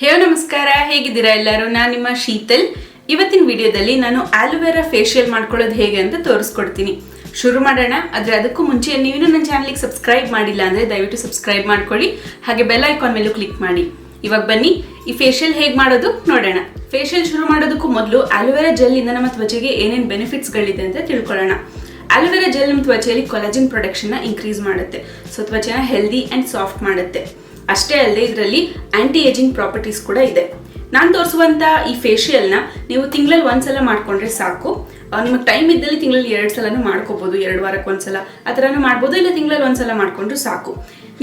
ಹೇ ನಮಸ್ಕಾರ, ಹೇಗಿದ್ದೀರಾ ಎಲ್ಲರೂ? ನಾನು ನಿಮ್ಮ ಶೀತಲ್. ಇವತ್ತಿನ ವಿಡಿಯೋದಲ್ಲಿ ನಾನು ಆಲೋವೆರಾ ಫೇಶಿಯಲ್ ಮಾಡ್ಕೊಳ್ಳೋದು ಹೇಗೆ ಅಂತ ತೋರಿಸ್ಕೊಡ್ತೀನಿ. ಶುರು ಮಾಡೋಣ, ಆದರೆ ಅದಕ್ಕೂ ಮುಂಚೆ ನೀವು ನನ್ನ ಚಾನಲ್ಗೆ ಸಬ್ಸ್ಕ್ರೈಬ್ ಮಾಡಿಲ್ಲ ಅಂದರೆ ದಯವಿಟ್ಟು ಸಬ್ಸ್ಕ್ರೈಬ್ ಮಾಡ್ಕೊಳ್ಳಿ, ಹಾಗೆ ಬೆಲ್ ಐಕಾನ್ ಮೇಲೂ ಕ್ಲಿಕ್ ಮಾಡಿ. ಇವಾಗ ಬನ್ನಿ, ಈ ಫೇಶಿಯಲ್ ಹೇಗೆ ಮಾಡೋದು ನೋಡೋಣ. ಫೇಶಿಯಲ್ ಶುರು ಮಾಡೋದಕ್ಕೂ ಮೊದಲು ಆಲೋವೆರಾ ಜೆಲ್ಲಿಂದ ನಮ್ಮ ತ್ವಚೆಗೆ ಏನೇನು ಬೆನಿಫಿಟ್ಸ್ಗಳಿದೆ ಅಂತ ತಿಳ್ಕೊಳ್ಳೋಣ. ಆಲೋವೆರಾ ಜೆಲ್ ನಮ್ಮ ತ್ವಚೆಯಲ್ಲಿ ಕೊಲಾಜಿನ್ ಪ್ರೊಡಕ್ಷನ್ನ ಇನ್ಕ್ರೀಸ್ ಮಾಡುತ್ತೆ. ಸೊ ತ್ವಚೆನ ಹೆಲ್ದಿ ಆ್ಯಂಡ್ ಸಾಫ್ಟ್ ಮಾಡುತ್ತೆ. ಅಷ್ಟೇ ಅಲ್ಲದೆ ಇದರಲ್ಲಿ ಆಂಟಿ ಏಜಿಂಗ್ ಪ್ರಾಪರ್ಟೀಸ್ ಕೂಡ ಇದೆ. ನಾನು ತೋರಿಸುವಂಥ ಈ ಫೇಶಿಯಲ್ನ ನೀವು ತಿಂಗಳಲ್ಲಿ ಒಂದ್ಸಲ ಮಾಡ್ಕೊಂಡ್ರೆ ಸಾಕು. ನಿಮಗೆ ಟೈಮ್ ಇದ್ದಲ್ಲಿ ತಿಂಗಳಲ್ಲಿ ಎರಡು ಸಲನೂ ಮಾಡ್ಕೋಬೋದು, ಎರಡು ವಾರಕ್ಕೆ ಒಂದ್ಸಲ. ಆ ಥರನೂ ಮಾಡ್ಬೋದು, ಇಲ್ಲ ತಿಂಗಳಲ್ಲಿ ಒಂದ್ಸಲ ಮಾಡ್ಕೊಂಡ್ರೆ ಸಾಕು.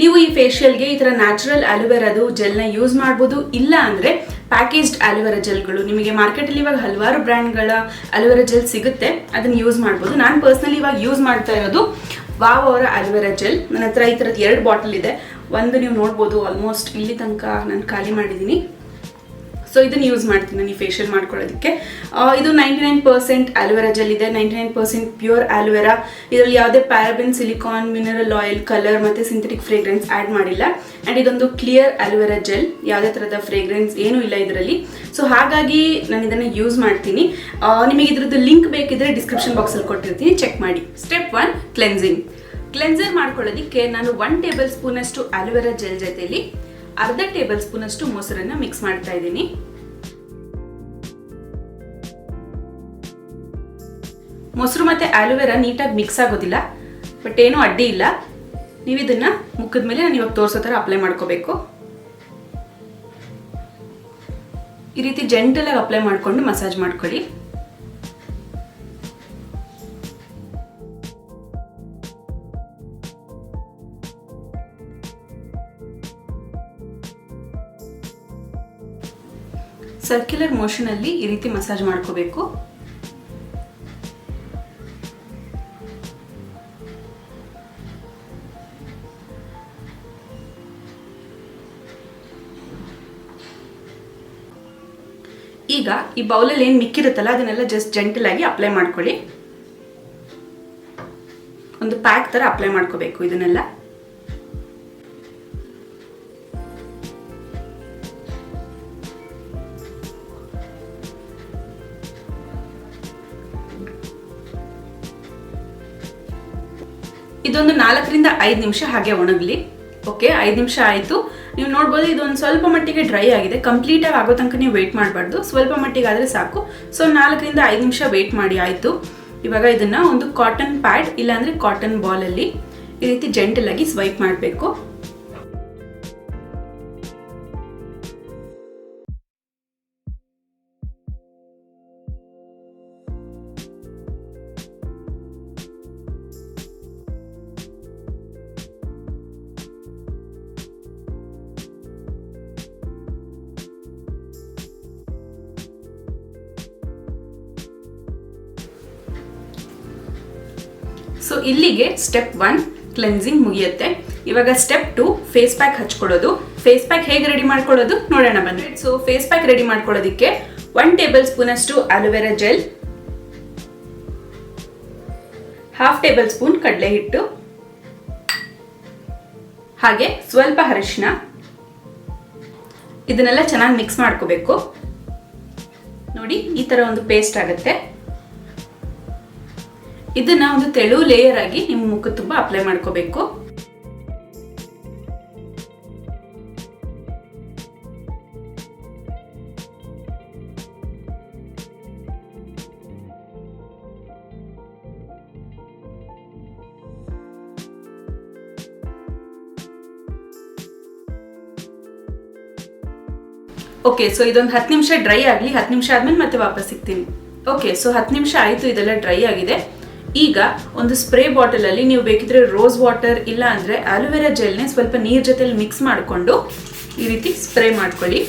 ನೀವು ಈ ಫೇಶಿಯಲ್ಗೆ ಈ ಥರ ನ್ಯಾಚುರಲ್ ಅಲೋವೆರಾದು ಜೆಲ್ನ ಯೂಸ್ ಮಾಡ್ಬೋದು, ಇಲ್ಲ ಅಂದರೆ ಪ್ಯಾಕೇಜ್ಡ್ ಅಲೋವೆರಾ ಜೆಲ್ಗಳು ನಿಮಗೆ ಮಾರ್ಕೆಟಲ್ಲಿ ಇವಾಗ ಹಲವಾರು ಬ್ರ್ಯಾಂಡ್ಗಳ ಅಲೋವೆರಾ ಜೆಲ್ ಸಿಗುತ್ತೆ, ಅದನ್ನು ಯೂಸ್ ಮಾಡ್ಬೋದು. ನಾನು ಪರ್ಸ್ನಲಿ ಇವಾಗ ಯೂಸ್ ಮಾಡ್ತಾ ಇರೋದು ವಾವ್ ಅವರ ಅಲ್ವೆರಾ ಜೆಲ್. ನನ್ನ ಹತ್ರ ಈ ಥರದ್ದು ಎರಡು ಬಾಟಲ್ ಇದೆ. ಒಂದು ನೀವು ನೋಡ್ಬೋದು ಆಲ್ಮೋಸ್ಟ್ ಇಲ್ಲಿ ತನಕ ನಾನು ಖಾಲಿ ಮಾಡಿದ್ದೀನಿ ಸೊ ಇದನ್ನು ಯೂಸ್ ಮಾಡ್ತೀನಿ ನಾನು ಈ ಫೇಶಿಯಲ್ ಮಾಡ್ಕೊಳ್ಳೋದಕ್ಕೆ. ಇದು ninety nine percent aloe vera gel ಇದೆ. Ninety nine percent pure aloe vera ಇದರಲ್ಲಿ ಯಾವುದೇ paraben silicone mineral oil colour ಮತ್ತು ಸಿಂಥೆಟಿಕ್ ಫ್ರೇಗ್ರೆನ್ಸ್ ಆ್ಯಡ್ ಮಾಡಿಲ್ಲ. ಆ್ಯಂಡ್ ಇದೊಂದು ಕ್ಲಿಯರ್ ಆಲೋವೆರಾ ಜೆಲ್ ಯಾವುದೇ ಥರದ ಫ್ರೇಗ್ರೆನ್ಸ್ ಏನೂ ಇಲ್ಲ ಇದರಲ್ಲಿ. ಸೊ ಹಾಗಾಗಿ ನಾನು ಇದನ್ನು ಯೂಸ್ ಮಾಡ್ತೀನಿ. ನಿಮಗೆ ಇದರದ್ದು ಲಿಂಕ್ ಬೇಕಿದ್ರೆ ಡಿಸ್ಕ್ರಿಪ್ಷನ್ ಬಾಕ್ಸಲ್ಲಿ ಕೊಟ್ಟಿರ್ತೀನಿ. ಚೆಕ್ ಮಾಡಿ. ಸ್ಟೆಪ್ ಒನ್ ಕ್ಲೆನ್ಸಿಂಗ್ ಕ್ಲೆನ್ಸರ್ ಮಾಡ್ಕೊಳ್ಳೋದಕ್ಕೆ ನಾನು ಒನ್ ಟೇಬಲ್ ಸ್ಪೂನ್ ಅಷ್ಟು ಅಲೋವೆರಾ ಜೆಲ್ ಜೊತೆಲಿ ಅರ್ಧ ಟೇಬಲ್ ಸ್ಪೂನ್ ಅಷ್ಟು ಮೊಸರನ್ನ ಮಿಕ್ಸ್ ಮಾಡ್ತಾ ಇದ್ದೀನಿ. ಮೊಸರು ಮತ್ತೆ ಆಲೋವೆರಾ ನೀಟಾಗಿ ಮಿಕ್ಸ್ ಆಗೋದಿಲ್ಲ ಬಟ್ ಏನೂ ಅಡ್ಡಿ ಇಲ್ಲ. ನೀವು ಇದನ್ನ ಮುಖದ ಮೇಲೆ ನಾನು ಇವಾಗ ತೋರಿಸೋ ಥರ ಅಪ್ಲೈ ಮಾಡ್ಕೋಬೇಕು. ಈ ರೀತಿ ಜೆಂಟಲ್ ಆಗಿ ಅಪ್ಲೈ ಮಾಡಿಕೊಂಡು ಮಸಾಜ್ ಮಾಡ್ಕೊಳ್ಳಿ. ಸರ್ಕ್ಯುಲರ್ ಮೋಷನಲ್ಲಿ ಈ ರೀತಿ ಮಸಾಜ್ ಮಾಡ್ಕೋಬೇಕು. ಈಗ ಈ ಬೌಲಲ್ಲಿ ಏನು ಮಿಕ್ಕಿರುತ್ತಲ್ಲ, ಅದನ್ನೆಲ್ಲ ಜಸ್ಟ್ ಜೆಂಟಲ್ ಆಗಿ ಅಪ್ಲೈ ಮಾಡ್ಕೊಳ್ಳಿ. ಒಂದು ಪ್ಯಾಕ್ ಥರ ಅಪ್ಲೈ ಮಾಡ್ಕೋಬೇಕು ಇದನ್ನೆಲ್ಲ. ಇದೊಂದು ನಾಲ್ಕರಿಂದ ಐದು ನಿಮಿಷ ಹಾಗೆ ಒಣಗಲಿ. ಓಕೆ ಐದು ನಿಮಿಷ ಆಯಿತು. ನೀವು ನೋಡ್ಬೋದು ಇದೊಂದು ಸ್ವಲ್ಪ ಮಟ್ಟಿಗೆ ಡ್ರೈ ಆಗಿದೆ. ಕಂಪ್ಲೀಟಾಗಿ ಆಗೋ ತನಕ ನೀವು ವೆಯ್ಟ್ ಮಾಡಬಾರ್ದು. ಸ್ವಲ್ಪ ಮಟ್ಟಿಗೆ ಆದರೆ ಸಾಕು. ಸೊ ನಾಲ್ಕರಿಂದ ಐದು ನಿಮಿಷ ವೆಯ್ಟ್ ಮಾಡಿ ಆಯಿತು. ಇವಾಗ ಇದನ್ನು ಒಂದು ಕಾಟನ್ ಪ್ಯಾಡ್ ಇಲ್ಲಾಂದರೆ ಕಾಟನ್ ಬಾಲಲ್ಲಿ ಈ ರೀತಿ ಜೆಂಟಲ್ ಆಗಿ ಸ್ವೈಪ್ ಮಾಡಬೇಕು. ಸೊ ಇಲ್ಲಿಗೆ ಸ್ಟೆಪ್ ಒನ್ ಕ್ಲೆನ್ಸಿಂಗ್ ಮುಗಿಯುತ್ತೆ. ಇವಾಗ ಸ್ಟೆಪ್ ಟು ಫೇಸ್ ಪ್ಯಾಕ್ ಹಚ್ಕೊಳ್ಳೋದು ಫೇಸ್ ಪ್ಯಾಕ್ ಹೇಗೆ ರೆಡಿ ಮಾಡ್ಕೊಳ್ಳೋದು? ನೋಡೋಣ ಬನ್ನಿ. ಸೊ ಫೇಸ್ ಪ್ಯಾಕ್ ರೆಡಿ ಮಾಡ್ಕೊಳ್ಳೋದಕ್ಕೆ ಒನ್ ಟೇಬಲ್ ಸ್ಪೂನ್ ಅಷ್ಟು aloe vera gel half tablespoon ಕಡಲೆ ಹಿಟ್ಟು ಹಾಗೆ ಸ್ವಲ್ಪ ಅರಿಶಿನ ಇದನ್ನೆಲ್ಲ ಚೆನ್ನಾಗಿ ಮಿಕ್ಸ್ ಮಾಡ್ಕೋಬೇಕು. ನೋಡಿ, ಈ ತರ ಒಂದು ಪೇಸ್ಟ್ ಆಗುತ್ತೆ. ಇದನ್ನ ಒಂದು ತೆಳು ಲೇಯರ್ ಆಗಿ ನಿಮ್ಮ ಮುಖ ತುಂಬಾ ಅಪ್ಲೈ ಮಾಡ್ಕೋಬೇಕು. ಓಕೆ ಸೊ ಇದೊಂದು ಹತ್ತು ನಿಮಿಷ ಡ್ರೈ ಆಗಲಿ, ಹತ್ತು ನಿಮಿಷ ಆದ್ಮೇಲೆ ಮತ್ತೆ ವಾಪಸ್ ಸಿಗ್ತೀನಿ. ಓಕೆ ಸೊ ಹತ್ತು ನಿಮಿಷ ಆಯಿತು, ಇದೆಲ್ಲ ಡ್ರೈ ಆಗಿದೆ. ಈಗ ಒಂದು ಸ್ಪ್ರೇ ಬಾಟಲಲ್ಲಿ ನೀವು ಬೇಕಿದ್ರೆ ರೋಸ್ ವಾಟರ್ ಇಲ್ಲ ಅಂದರೆ ಆಲೋವೆರಾ ಜೆಲ್ನೇ ಸ್ವಲ್ಪ ನೀರ್ ಜೊತೆಲಿ ಮಿಕ್ಸ್ ಮಾಡಿಕೊಂಡು ಈ ರೀತಿ ಸ್ಪ್ರೇ ಮಾಡ್ಕೊಳ್ಳಿ.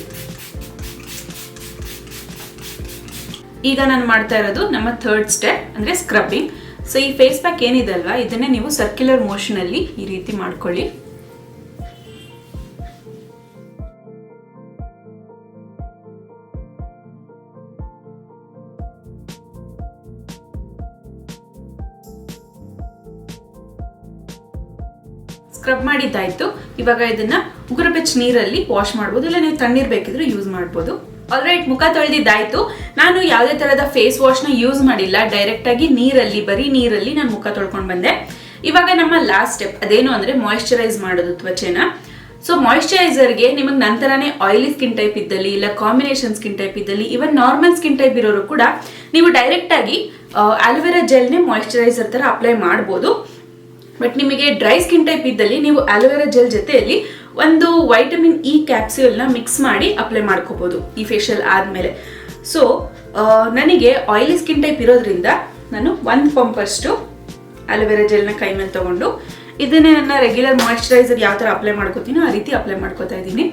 ಈಗ ನಾನು ಮಾಡ್ತಾ ಇರೋದು ನಮ್ಮ ಥರ್ಡ್ ಸ್ಟೆಪ್ ಅಂದರೆ ಸ್ಕ್ರಬ್ಬಿಂಗ್ ಸೊ ಈ ಫೇಸ್ ಪ್ಯಾಕ್ ಏನಿದೆ ಅಲ್ವಾ? ಇದನ್ನೇ ನೀವು ಸರ್ಕ್ಯುಲರ್ ಮೋಷನಲ್ಲಿ ಈ ರೀತಿ ಮಾಡ್ಕೊಳ್ಳಿ. ಸ್ಕ್ರಬ್ ಮಾಡಿದ್ದಾಯ್ತು. ಇವಾಗ ಇದನ್ನ ಉಗುರು ಬೆಚ್ಚ ನೀರಲ್ಲಿ ವಾಶ್ ಮಾಡ್ಬೋದು. ಇಲ್ಲ ನೀವು ತಣ್ಣೀರ್ ಬೇಕಿದ್ರೆ ಯೂಸ್ ಮಾಡ್ಬೋದು. ಆಲ್ರೈಟ್ ಮುಖ ತೊಳೆದಿದ್ದಾಯ್ತು. ನಾನು ಯಾವುದೇ ತರಹದ ಫೇಸ್ ವಾಶ್ನ ಯೂಸ್ ಮಾಡಿಲ್ಲ. ಡೈರೆಕ್ಟ್ ಆಗಿ ನೀರಲ್ಲಿ, ಬರೀ ನೀರಲ್ಲಿ ನಾನು ಮುಖ ತೊಳ್ಕೊಂಡು ಬಂದೆ. ಇವಾಗ ನಮ್ಮ ಲಾಸ್ಟ್ ಸ್ಟೆಪ್ ಅದೇನು ಅಂದ್ರೆ ಮಾಯಿಶ್ಚರೈಸ್ ಮಾಡೋದು ತ್ವಚೆನ. ಸೊ ಮಾಯಿಶ್ಚರೈಸರ್ಗೆ ನಿಮಗೆ ನಂತರನೇ ಆಯಿಲಿ ಸ್ಕಿನ್ ಟೈಪ್ ಇದ್ದಲ್ಲಿ ಇಲ್ಲ ಕಾಂಬಿನೇಷನ್ ಸ್ಕಿನ್ ಟೈಪ್ ಇದ್ದಲ್ಲಿ ಇವನ್ ನಾರ್ಮಲ್ ಸ್ಕಿನ್ ಟೈಪ್ ಇರೋರು ಕೂಡ ನೀವು ಡೈರೆಕ್ಟ್ ಆಗಿ ಆಲೋವೆರಾ ಜೆಲ್ನೇ ಮಾಯಿಶ್ಚರೈಸರ್ ತರ ಅಪ್ಲೈ ಮಾಡ್ಬೋದು. ಬಟ್ ನಿಮಗೆ ಡ್ರೈ ಸ್ಕಿನ್ ಟೈಪ್ ಇದ್ದಲ್ಲಿ ನೀವು ಆಲೋವೆರಾ ಜೆಲ್ ಜೊತೆಯಲ್ಲಿ ಒಂದು ವೈಟಮಿನ್ ಇ ಕ್ಯಾಪ್ಸ್ಯೂಲ್ನ ಮಿಕ್ಸ್ ಮಾಡಿ ಅಪ್ಲೈ ಮಾಡ್ಕೋಬಹುದು ಈ ಫೇಶಿಯಲ್ ಆದಮೇಲೆ. ಸೊ ನನಗೆ ಆಯಿಲಿ ಸ್ಕಿನ್ ಟೈಪ್ ಇರೋದ್ರಿಂದ ನಾನು ಒಂದು ಪಂಪಷ್ಟು ಆಲೋವೆರಾ ಜೆಲ್ನ ಕೈ ಮೇಲೆ ತಗೊಂಡು ಇದನ್ನೇ ನನ್ನ ರೆಗ್ಯುಲರ್ ಮಾಯಿಶ್ಚರೈಸರ್ ಯಾವ ಥರ ಅಪ್ಲೈ ಮಾಡ್ಕೋತೀನೋ ಆ ರೀತಿ ಅಪ್ಲೈ ಮಾಡ್ಕೋತಾ ಇದ್ದೀನಿ.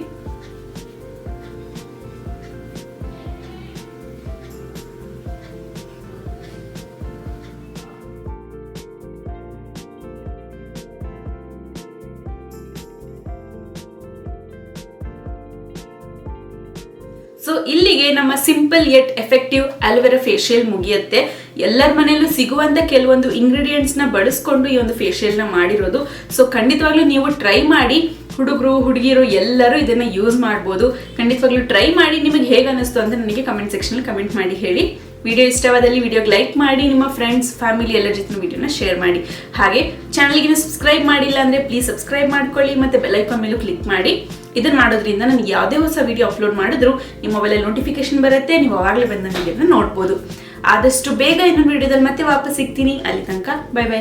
ಸೊ ಇಲ್ಲಿಗೆ ನಮ್ಮ simple yet effective aloe vera facial ಮುಗಿಯುತ್ತೆ. ಎಲ್ಲರ ಮನೆಯಲ್ಲೂ ಸಿಗುವಂತ ಕೆಲವೊಂದು ಇಂಗ್ರೀಡಿಯೆಂಟ್ಸ್ನ ಬಳಸ್ಕೊಂಡು ಈ ಒಂದು ಫೇಶಿಯಲ್ನ ಮಾಡಿರೋದು. ಸೊ ಖಂಡಿತವಾಗ್ಲೂ ನೀವು ಟ್ರೈ ಮಾಡಿ. ಹುಡುಗರು ಹುಡುಗಿಯರು ಎಲ್ಲರೂ ಇದನ್ನ ಯೂಸ್ ಮಾಡ್ಬೋದು. ಖಂಡಿತವಾಗ್ಲೂ ಟ್ರೈ ಮಾಡಿ ನಿಮಗೆ ಹೇಗೆ ಅನ್ನಿಸ್ತು ಅಂತ ನನಗೆ ಕಮೆಂಟ್ ಸೆಕ್ಷನ್ ಕಮೆಂಟ್ ಮಾಡಿ ಹೇಳಿ. ವಿಡಿಯೋ ಇಷ್ಟವಾದಲ್ಲಿ ವಿಡಿಯೋಗೆ ಲೈಕ್ ಮಾಡಿ, ನಿಮ್ಮ ಫ್ರೆಂಡ್ಸ್ ಫ್ಯಾಮಿಲಿ ಎಲ್ಲರ ಜೊತೆ ವಿಡಿಯೋನ ಶೇರ್ ಮಾಡಿ. ಹಾಗೆ ಚಾನಲ್ಗೆ ಸಬ್ಸ್ಕ್ರೈಬ್ ಮಾಡಿಲ್ಲ ಅಂದರೆ ಪ್ಲೀಸ್ ಸಬ್ಸ್ಕ್ರೈಬ್ ಮಾಡ್ಕೊಳ್ಳಿ ಮತ್ತು ಬೆಲೈಕಾನ್ ಮೇಲೂ ಕ್ಲಿಕ್ ಮಾಡಿ. ಇದನ್ನು ಮಾಡೋದ್ರಿಂದ ನನಗೆ ಯಾವುದೇ ಹೊಸ ವಿಡಿಯೋ ಅಪ್ಲೋಡ್ ಮಾಡಿದ್ರು ನಿಮ್ಮ ಮೊಬೈಲಲ್ಲಿ ನೋಟಿಫಿಕೇಶನ್ ಬರುತ್ತೆ, ನೀವು ಅವಾಗಲೇ ಬಂದ ವಿಡಿಯೋನ ನೋಡ್ಬೋದು. ಆದಷ್ಟು ಬೇಗ ಇನ್ನೊಂದು ವಿಡಿಯೋದಲ್ಲಿ ಮತ್ತೆ ವಾಪಸ್ ಸಿಗ್ತೀನಿ. ಅಲ್ಲಿ ತನಕ ಬೈ ಬೈ